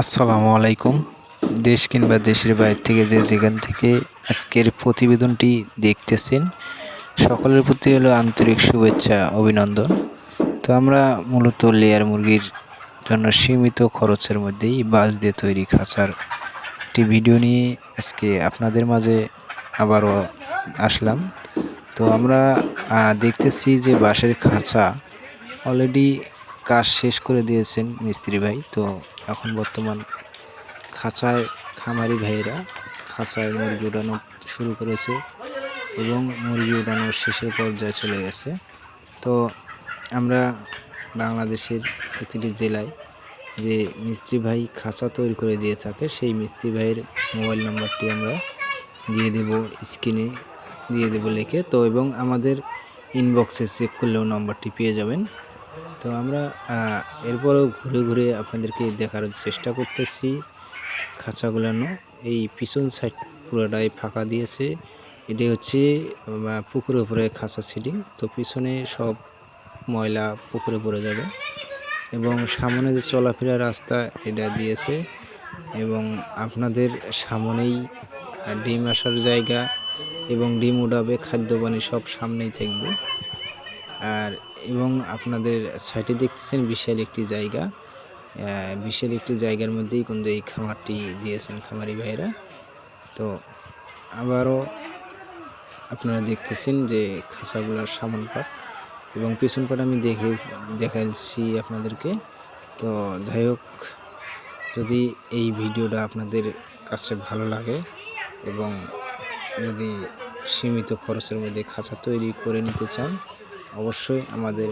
আসসালামু আলাইকুম। দেশ কিংবা দেশের বাইরে থেকে যে যেখান থেকে আজকের প্রতিবেদনটি দেখতেছেন, সকলের প্রতি হলো আন্তরিক শুভেচ্ছা, অভিনন্দন। তো আমরা মূলত লেয়ার মুরগির জন্য সীমিত খরচের মধ্যেই বাঁশ দিয়ে তৈরি খাঁচার একটি ভিডিও নিয়ে আজকে আপনাদের মাঝে আবারও আসলাম। তো আমরা দেখতেছি যে বাঁশের খাঁচা অলরেডি কাজ শেষ করে দিয়েছেন মিস্ত্রি ভাই। তো এখন বর্তমান খাঁচায়, খামারি ভাইয়েরা খাঁচায় মুরগি উড়ানো শুরু করেছে এবং মুরগি উড়ানোর শেষের পর্যায়ে চলে গেছে। তো আমরা বাংলাদেশের প্রতিটি জেলায় যে মিস্ত্রি ভাই খাঁচা তৈরি করে দিয়ে থাকে, সেই মিস্ত্রি ভাইয়ের মোবাইল নাম্বারটি আমরা দিয়ে দেব স্ক্রিনে, দিয়ে দেব লিখে। তো এবং আমাদের ইনবক্সে চেক করলেও নাম্বারটি পেয়ে যাবেন। তো আমরা এরপরেও ঘুরে ঘুরে আপনাদেরকে দেখার চেষ্টা করতেছি খাঁচাগুলানো। এই পিছন সাইড পুরোটাই ফাঁকা দিয়েছে। এটি হচ্ছে পুকুরের উপরে খাঁচা সিটিং তো পিছনে সব ময়লা পুকুরে পড়ে যাবে। এবং সামনে যে চলাফেরা রাস্তা, এটা দিয়েছে। এবং আপনাদের সামনেই ডিম আসার জায়গা এবং ডিম উড়াবে খাদ্য পানি সব সামনেই থাকবে। আর এবং আপনাদের সাইডে দেখতেছেন বিশাল একটি জায়গা। বিশাল একটি জায়গার মধ্যেই কিন্তু এই খামারটি দিয়েছেন খামারি ভাইরা তো আবারও আপনারা দেখতেছেন যে খাঁচাগুলোর সামন পাট এবং পিছন পাট আমি দেখে দেখাচ্ছি আপনাদেরকে। তো যাই হোক, যদি এই ভিডিওটা আপনাদের কাছে ভালো লাগে এবং যদি সীমিত খরচের মধ্যে খাঁচা তৈরি করে নিতে চান অবশ্যই আমাদের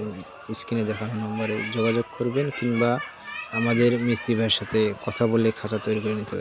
স্ক্রিনে দেখানো নম্বরে যোগাযোগ করবেন কিংবা আমাদের মিস্ত্রি ভাইয়ের সাথে কথা বলে খাঁচা তৈরি করে নিতে